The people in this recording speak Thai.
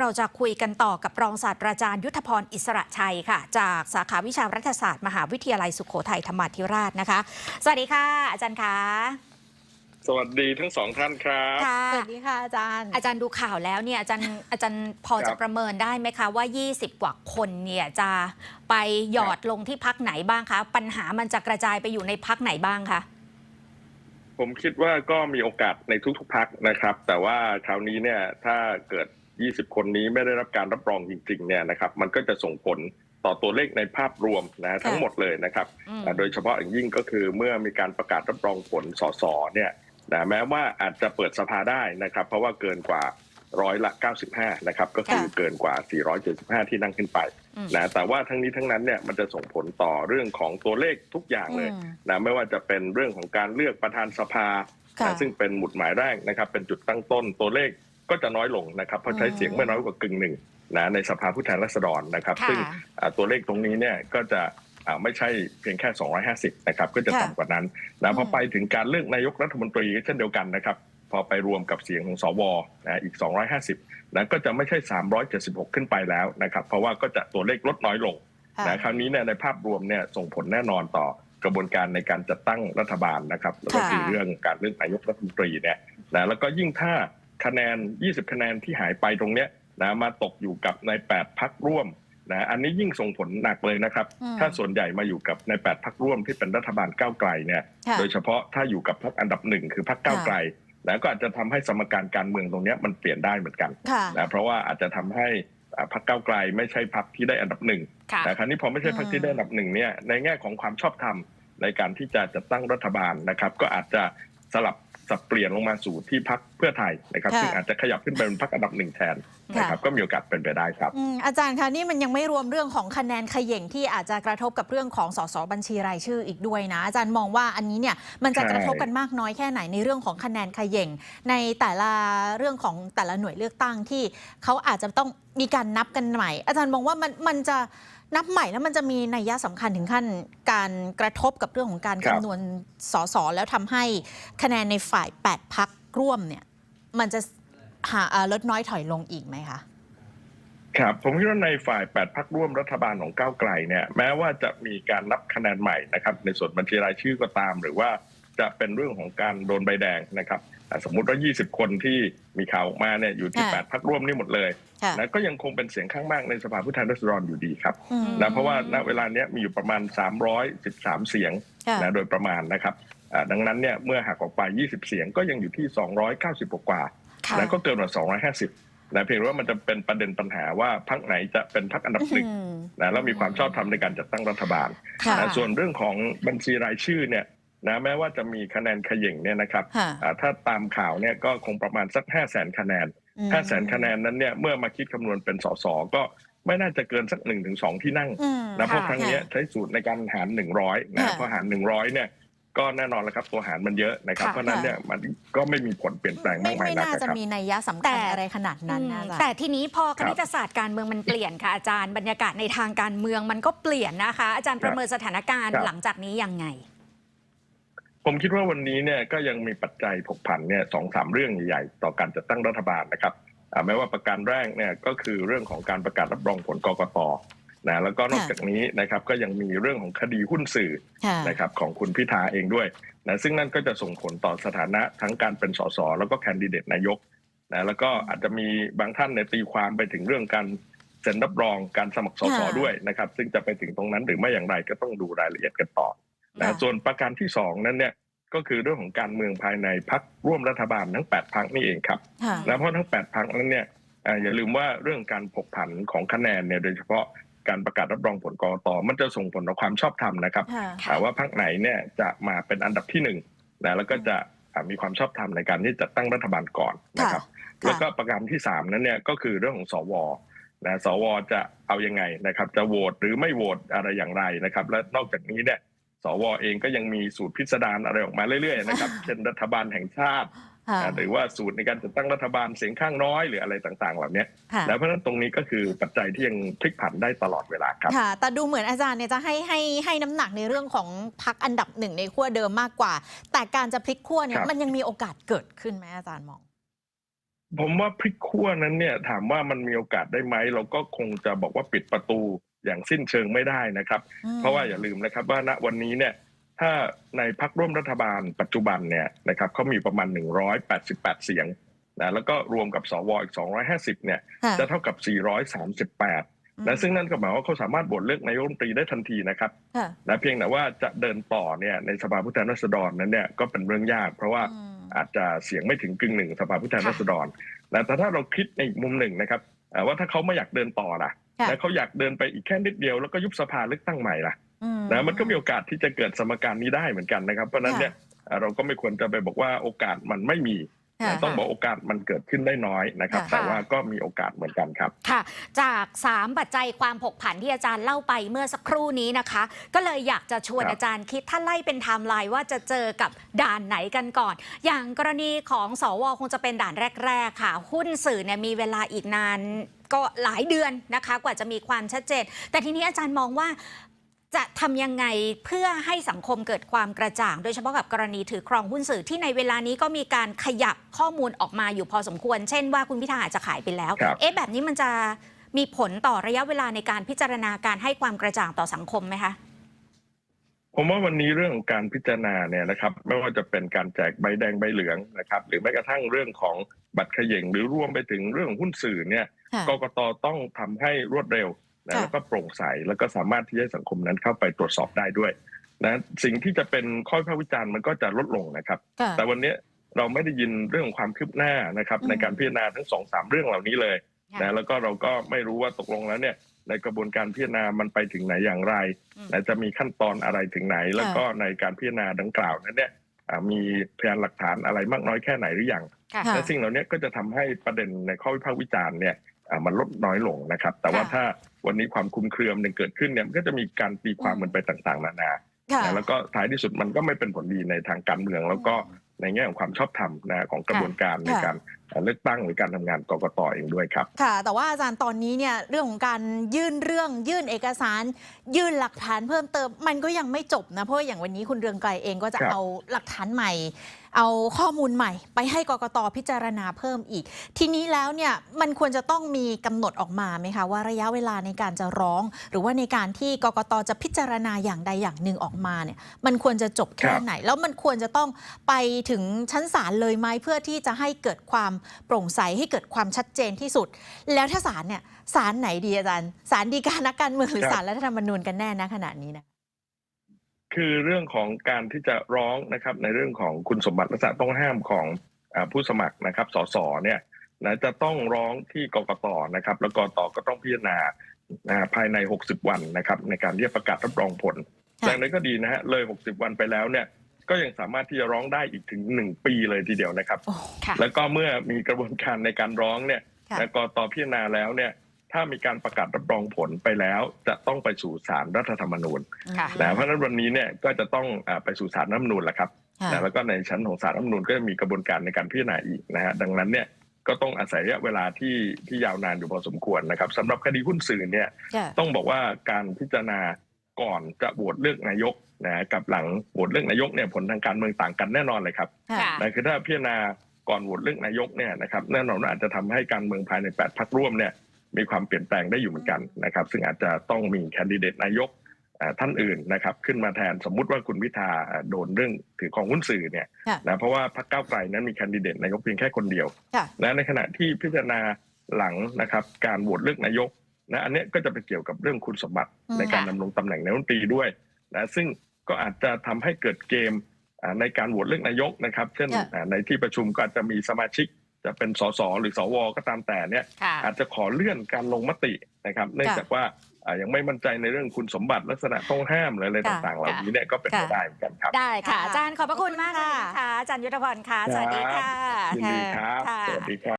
เราจะคุยกันต่อกับรองศาสตราจารย์ยุทธพรอิสระชัยค่ะ จากสาขาวิชารัฐศาสตร์ มหาวิทยาลัยสุโขทัยธรรมาธิราชนะคะ สวัสดีค่ะ อาจารย์คะสวัสดีทั้งสองท่านครับค่ะสวัสดีค่ะอาจารย์ อาจารย์ดูข่าวแล้วเนี่ยอาจารย์อาจารย์พอครัจะบประเมินได้ไหมคะว่า 20 กว่าคนเนี่ยจะไปหยอดลงที่พักไหนบ้างคะ ปัญหามันจะกระจายไปอยู่ในพักไหนบ้างคะผมคิดว่าก็มีโอกาสในทุกๆพักนะครับ แต่ว่าคราวนี้เนี่ยถ้าเกิด 20 คนนี้ไม่ได้รับการรับรองจริงๆเนี่ยนะครับมันก็จะส่งผลต่อตัวเลขในภาพรวมนะทั้งหมดเลยนะครับอืมอ่าโดยเฉพาะอย่างยิ่งก็คือเมื่อมีการประกาศรับรองผลสสเนี่ยนะแม้ว่าอาจจะเปิดสภาได้นะครับ เพราะว่าเกินกว่าร้อยละ 95 นะครับ ก็คือค่ะเกินกว่า 475 ที่นั่งขึ้นไปอืมนะแต่ว่าทั้งนี้ทั้งนั้นเนี่ยมันจะส่งผลต่อเรื่องของตัวเลขทุกอย่างเลยอืมนะไม่ว่าจะเป็นเรื่องของการเลือกประธานสภาค่ะนะซึ่งเป็นหมุดหมายแรกนะครับ เป็นจุดตั้งต้นตัวเลข ก็จะน้อยลงนะครับเพราะใช้เสียงไม่น้อยกว่ากึ่งหนึ่งนะในสภาผู้แทนราษฎรนะครับค่ะซึ่งอ่าตัวเลขตรงนี้เนี่ยก็จะอ่าไม่ใช่เพียงแค่ 250 นะครับ ก็จะค่ะต่ำกว่านั้นนะพออืมไปถึงการเลือกนายกรัฐมนตรีก็เช่นเดียวกันนะครับ พอไปรวมกับเสียงของสวนะอีก 250นะก็จะไม่ใช่ 376 ขึ้นไปแล้วนะครับ เพราะว่าก็จะตัวเลขลดน้อยลงค่ะนะคราวนี้เนี่ยในภาพรวมเนี่ยส่งผลแน่นอนต่อกระบวนการในการจัดตั้งรัฐบาลนะครับแล้วก็ค่ะคือเรื่องการเลือกนายกรัฐมนตรีเนี่ยนะแล้วก็ยิ่งถ้า คะแนน 20 คะแนนที่หายไปตรงเนี้ยนะมาตกอยู่กับใน 8 พักร่วมนะอันนี้ยิ่งส่งผลหนักเลยนะครับอืมถ้าส่วนใหญ่มาอยู่กับใน 8 พักร่วมที่เป็นรัฐบาลก้าวไกลเนี่ยค่ะโดยเฉพาะถ้าอยู่กับพรรคอันดับหนึ่งคือพรรคก้าวไกลนะก็อาจจะทำให้สมการการเมืองตรงเนี้ยมันเปลี่ยนได้เหมือนกันค่ะนะเพราะว่าอาจจะทำให้อ่าพรรคก้าวไกลไม่ใช่พรรคที่ได้อันดับหนึ่งค่ะแต่คราวนี้พอไม่ใช่พรรคที่ได้อันดับหนึ่งเนี่ยในแง่ของความชอบธรรมในการที่จะจัดตั้งรัฐบาลนะครับ ก็อาจจะสลับ สับเปลี่ยนลงมาสู่ที่พรรคเพื่อไทยนะครับค่ะซึ่งอาจจะขยับขึ้นไปเป็นพรรคอันดับหนึ่งแทนนะครับก็มีโอกาสเป็นไปได้ครับอืมอาจารย์คะนี่มันยังไม่รวมเรื่องของคะแนนเขย่งที่อาจจะกระทบกับเรื่องของสสบัญชีรายชื่ออีกด้วยนะ อาจารย์มองว่าอันนี้เนี่ยมันจะใช่กระทบกันมากน้อยแค่ไหนในเรื่องของคะแนนเขย่งในแต่ละเรื่องของแต่ละหน่วยเลือกตั้งที่เขาอาจจะต้องมีการนับกันใหม่ อาจารย์มองว่ามันมันจะ นับใหม่แล้วมันจะมีนัยยะสำคัญถึงขั้นการกระทบกับเรื่องของการครับคำนวณสสแล้วทำให้คะแนนในฝ่าย 8พักร่วมเนี่ย มันจะหาลดน้อยถอยลงอีกไหมคะครับผมคิดว่าในฝ่าย 8พักร่วมรัฐบาลของก้าวไกลเนี่ยแม้ว่าจะมีการนับคะแนนใหม่นะครับในส่วนบัญชีรายชื่อก็ตามหรือว่า จะเป็นเรื่องของการโดนใบแดงนะครับอ่าสมมุติว่า 20 คนที่มีข่าวออกมาเนี่ยอยู่ที่ค่ะ8พักร่วมนี่หมดเลยค่ะนะก็ยังคงเป็นเสียงข้างมากในสภาผู้แทนราษฎรอยู่ดีครับอืมนะเพราะว่าณเวลาเนี้ยมีอยู่ประมาณ 313 เสียงค่ะนะโดยประมาณนะครับอ่าดังนั้นเนี่ยเมื่อหักออกไป 20 เสียงก็ยังอยู่ที่ 290 กว่าๆค่ะนะก็เกินกว่า 250นะเพียงแต่ว่ามันจะเป็นประเด็นปัญหาว่าพรรคไหนจะเป็นพรรคอันดับหนึ่งอืมนะแล้วมีความชอบธรรมในการจัดตั้งรัฐบาลค่ะนะส่วนเรื่องของบัญชีรายชื่อเนี่ย นะแม้ว่าจะมีคะแนนเขย่งเนี่ยนะครับค่ะอ่าถ้าตามข่าวเนี่ยก็คงประมาณสัก5 0 0แสนคะแนนอืม5 0 0แสนคะแนนนั้นเนี่ยเมื่อมาคิดคำนวณเป็นสสก็ไม่น่าจะเกินสัก1นถึงสที่นั่งอืมนะเพราะค่ะครั้งเนี้ยใช้สูตรในการหาร100นะค่ะพอหาร100เนี่ยก็แน่นอนแล้วครับตัวหารมันเยอะนะครับค่ะเพราะฉะนั้นเนี่ยมันก็ไม่มีผลเปลี่ยนแปลงไม่มากมายไม่นักน่านะจะครับมีนัยยะสำแต่คัญอะไรขนาดนั้นนะอืมอาจารย์แต่ทีนี้พอคณิตศาสตร์การเมืองมันเปลี่ยนค่ะอาจารย์บรรยากาศในทางการเมืองมันก็เปลี่ยนนะคะ อาจารย์ประเมินสถานการณ์ครับหลังจากนี้ยังไง ผมคิดว่าวันนี้เนี่ยก็ยังมีปัจจัยผกผันเนี่ยสองสามเรื่องใหญ่ๆ ต่อการจัดตั้งรัฐบาลนะครับอ่าไม่ว่าประการแรกเนี่ยก็คือเรื่องของการประกาศรับรองผลกกตนะแล้วก็นอกค่ะจากนี้นะครับก็ยังมีเรื่องของคดีหุ้นสื่อค่ะนะครับของคุณพิธาเองด้วยนะซึ่งนั่นก็จะส่งผลต่อสถานะทั้งการเป็นสสแล้วก็แคนดิเดตนายกนะแล้วก็อาจจะมีบางท่านในยตีความไปถึงเรื่องการเซ็นรับรองการสมัครสสค่ะด้วยนะครับ ซึ่งจะไปถึงตรงนั้นหรือไม่อย่างไรก็ต้องดูรายละเอียดกันต่อ นะค่ะส่วนประการที่สองนั้นเนี่ยก็คือเรื่องของการเมืองภายในพักร่วมรัฐบาลทั้ง 8พักนี่เองครับค่ะนะเพราะทั้ง 8พักนั้นเนี่ยอ่าอย่าลืมว่าเรื่องการผกผันของคะแนนเนี่ยโดยเฉพาะการประกาศรับรองผลกรตมันจะส่งผลต่อความชอบธรรมนะครับค่ะค่ะอ่าว่าพักไหนเนี่ยจะมาเป็นอันดับที่หนึ่งนะแล้วก็จะอ่ามีความชอบธรรมในการที่จะตั้งรัฐบาลก่อนนะครับค่ะแล้วก็ประการที่สามนั้นเนี่ยก็คือเรื่องของสวนะสวจะเอายังไงนะครับ จะโหวตหรือไม่โหวตอะไรอย่างไรนะครับ และนอกจากนี้เนี่ย สวเองก็ยังมีสูตรพิสดารอะไรออกมาเรื่อยๆนะครับเช่นรัฐบาลแห่งชาติค่ะอ่าหรือว่าสูตรในการจัดตั้งรัฐบาลเสียงข้างน้อยหรืออะไรต่างๆเหล่านี้ค่ะแล้วเพราะฉะนั้นตรงนี้ก็คือปัจจัยที่ยังพลิกผันได้ตลอดเวลาครับค่ะแต่ดูเหมือนอาจารย์เนี่ยจะให้ให้ให้น้ำหนักในเรื่องของพักอันดับหนึ่งในขั้วเดิมมากกว่า แต่การจะพลิกขั้วเนี่คยรับมันยังมีโอกาสเกิดขึ้นไหมอาจารย์มอง ผมว่าพลิกขั้วนั้นเนี่ยถามว่ามันมีโอกาสได้ไหมเราก็คงจะบอกว่าปิดประตู อย่างสิ้นเชิงไม่ได้นะครับอืมเพราะว่าอย่าลืมนะครับว่าณวันนี้เนี่ยถ้าในพักร่วมรัฐบาลปัจจุบันเนี่ยนะครับเขามีประมาณ 188 เสียงนะแล้วก็รวมกับสวอีก 250 เนี่ยค่ะจะเท่ากับ 438 นะซึ่งนั่นก็หมายว่าเขาสามารถโหวตเลือกนายกรัฐมนตรีได้ทันทีนะครับค่ะนะเพียงแต่ว่าจะเดินต่อเนี่ยในสภาผู้แทนราษฎรนั้นเนี่ยก็เป็นเรื่องยาก เพราะว่าอืมอาจจะเสียงไม่ถึงกึ่งหนึ่งสภาผู้แทนราษฎรนะแต่ถ้าเราคิดในอีกมุมหนึ่งนะครับเอ่อว่าถ้าเขาไม่อยากเดินต่อล่ะค่ะ แล้วเขาอยากเดินไปอีกแค่นิดเดียวแล้วก็ยุบสภาเลือกตั้งใหม่ล่ะอืนะมันก็มีโอกาสที่จะเกิดสมการนี้ได้เหมือนกันนะครับ เพราะฉะนั้นเนี่ยเอ่อเราก็ไม่ควรจะไปบอกว่าโอกาสมันไม่มีค่ะนะ ต้องบอกโอกาสมันเกิดขึ้นได้น้อยนะครับค่ะแต่ว่าก็มีโอกาสเหมือนกันครับ ค่ะ จาก 3 ปัจจัยความผกผันที่อาจารย์เล่าไปเมื่อสักครู่นี้นะคะ ก็เลยอยากจะชวนครับอาจารย์คิดถ้าไล่เป็นไทม์ไลน์ว่าจะเจอกับด่านไหนกันก่อน อย่างกรณีของสวคงจะเป็นด่านแรก ๆ ค่ะ หุ้นสื่อเนี่ยมีเวลาอีกนานก็หลายเดือนนะคะ กว่าจะมีความชัดเจน แต่ทีนี้อาจารย์มองว่า จะทำยังไงเพื่อให้สังคมเกิดความกระจ่าง โดยเฉพาะกับกรณีถือครองหุ้นสื่อที่ในเวลานี้ก็มีการขยับข้อมูลออกมาอยู่พอสมควร เช่นว่าคุณพิธาอาจจะขายไปแล้วครับเอ๊ะแบบนี้มันจะมีผลต่อระยะเวลาในการพิจารณาการให้ความกระจ่างต่อสังคมไหมคะผมว่าวันนี้เรื่องของการพิจารณาเนี่ยนะครับ ไม่ว่าจะเป็นการแจกใบแดงใบเหลืองนะครับ หรือแม้กระทั่งเรื่องของบัตรเขย่งหรือรวมไปถึงเรื่องหุ้นสื่อเนี่ยค่ะกกตต้องทำให้รวดเร็ว นะค่ะแล้วก็โปร่งใสแล้วก็สามารถที่จะให้สังคมนั้นเข้าไปตรวจสอบได้ด้วยนะสิ่งที่จะเป็นข้อวิพากษ์วิจารณ์มันก็จะลดลงนะครับค่ะแต่วันนี้เราไม่ได้ยินเรื่องของความคืบหน้านะครับอืมในการพิจารณาทั้งสองสามเรื่องเหล่านี้เลยค่ะนะแล้วก็เราก็ไม่รู้ว่าตกลงแล้วเนี่ยในกระบวนการพิจารณามันไปถึงไหนอย่างไรอืมนะจะมีขั้นตอนอะไรถึงไหน แล้วก็ในการพิจารณาดังกล่าวนั้นเนี่ยอ่ามีพยานหลักฐานอะไรมากน้อยแค่ไหนหรือยังค่ะค่ะและสิ่งเหล่านี้ก็จะทำให้ประเด็นในข้อวิพากษ์วิจารณ์เนี่ยอ่า มันลดน้อยลงนะครับ แต่ว่าค่ะถ้าวันนี้ความคลุมเครือมันเกิดขึ้นเนี่ยมันก็จะมีการตีความมันไปต่างๆ นานาค่ะนะแล้วก็ท้ายที่สุดมันก็ไม่เป็นผลดีในทางการเมือง แล้วก็ในแง่ของความชอบธรรมนะของกระบวนการในค่ะการเอ่อเลือกตั้งหรือการทำงานกกตเองด้วยครับ ค่ะ แต่ว่าอาจารย์ตอนนี้เนี่ยเรื่องของการยื่นเรื่องยื่นเอกสาร ยื่นหลักฐานเพิ่มเติม มันก็ยังไม่จบนะเพราะว่าอย่างวันนี้คุณเรืองไกรเองก็จะครับเอาหลักฐานใหม่ เอาข้อมูลใหม่ไปให้กกตพิจารณาเพิ่มอีก ทีนี้แล้วเนี่ยมันควรจะต้องมีกำหนดออกมาไหมคะว่าระยะเวลาในการจะร้อง หรือว่าในการที่กกตจะพิจารณาอย่างใดอย่างหนึ่งออกมาเนี่ยมันควรจะจบแค่ครับไหน แล้วมันควรจะต้องไปถึงชั้นศาลเลยไหมเพื่อที่จะให้เกิดความโปร่งใสให้เกิดความชัดเจนที่สุด แล้วถ้าศาลเนี่ยศาลไหนดีอาจารย์ศาลฎีกานักการเมืองหรือครับศาลรัฐธรรมนูญกันแน่นะขณะนี้นะ คือเรื่องของการที่จะร้องนะครับในเรื่องของคุณสมบัติลักษณะต้องห้ามของอาผู้สมัครนะครับสสเนี่ยนะจะต้องร้องที่กกตนะครับ แล้วกกตก็ต้องพิจารณานะฮะภายใน 60 วันนะครับ ในการที่จะประกาศรับรองผลค่ะอย่างนั้นก็ดีนะฮะเลย 60 วันไปแล้วเนี่ยก็ยังสามารถที่จะร้องได้อีกถึง 1 ปีเลยทีเดียวนะครับโอ้ค่ะแล้วก็เมื่อมีกระบวนการในการร้องเนี่ยค่ะและกตพิจารณาแล้วเนี่ย ถ้ามีการประกาศรับรองผลไปแล้วจะต้องไปสู่ศาลรัฐธรรมนูญค่ะ นะเพราะฉะนั้นวันนี้เนี่ยก็จะต้องอาไปสู่ศาลรัฐธรรมนูญแหละครับค่ะนะแล้วก็ในชั้นของศาลรัฐธรรมนูญก็จะมีกระบวนการในการพิจารณาอีกนะฮะดังนั้นเนี่ยก็ต้องอาศัยระยะเวลาที่ที่ยาวนานอยู่พอสมควรนะครับสำหรับคดีหุ้นสื่อเนี่ย ค่ะ ต้องบอกว่าการพิจารณาก่อนจะโหวตเลือกนายกนะกับหลังโหวตเลือกนายกเนี่ยผลทางการเมืองต่างกันแน่นอนเลยครับค่ะค่ะนะคือถ้าพิจารณาก่อนโหวตเลือกนายกเนี่ยนะครับแน่นอนว่าอาจจะทำให้การเมืองภายในแปดพรรคร่วมเนี่ย มีความเปลี่ยนแปลงได้อยู่เหมือนกันนะครับ ซึ่งอาจจะต้องมีแคนดิเดตนายกอ่าท่านอื่นนะครับขึ้นมาแทนสมมุติว่าคุณพิธาอ่าโดนเรื่องถือของหุ้นสื่อเนี่ยค่ะนะเพราะว่าพรรคก้าวไกลนั้นมีแคนดิเดตนายกเพียงแค่คนเดียวค่ะนะในขณะที่พิจารณาหลังนะครับการโหวตเลือกนายกนะอันเนี้ยก็จะไปเกี่ยวกับเรื่องคุณสมบัติอืมในการดำรงตำแหน่งนายกรัฐมนตรีด้วยนะซึ่งก็อาจจะทำให้เกิดเกมอ่าในการโหวตเลือกนายกนะครับ เช่นค่ะอ่าในที่ประชุมก็อาจจะมีสมาชิก จะเป็นสสหรือสวก็ตามแต่เนี่ยค่ะอาจจะขอเลื่อนการลงมตินะครับเนื่องจากว่าอ่ายังไม่มั่นใจในเรื่องคุณสมบัติลักษณะต้องห้ามหรืออะไรค่ะต่างๆเหล่านี้เนี่ยก็เป็นไปค่ะได้เหมือนกันครับ ได้ค่ะค่ะอาจารย์ขอบพระคุณมากเลยค่ะนะคะอาจารย์ยุทธพรค่ะ สวัสดีค่ะยินดีครับค่ะสวัสดีครับ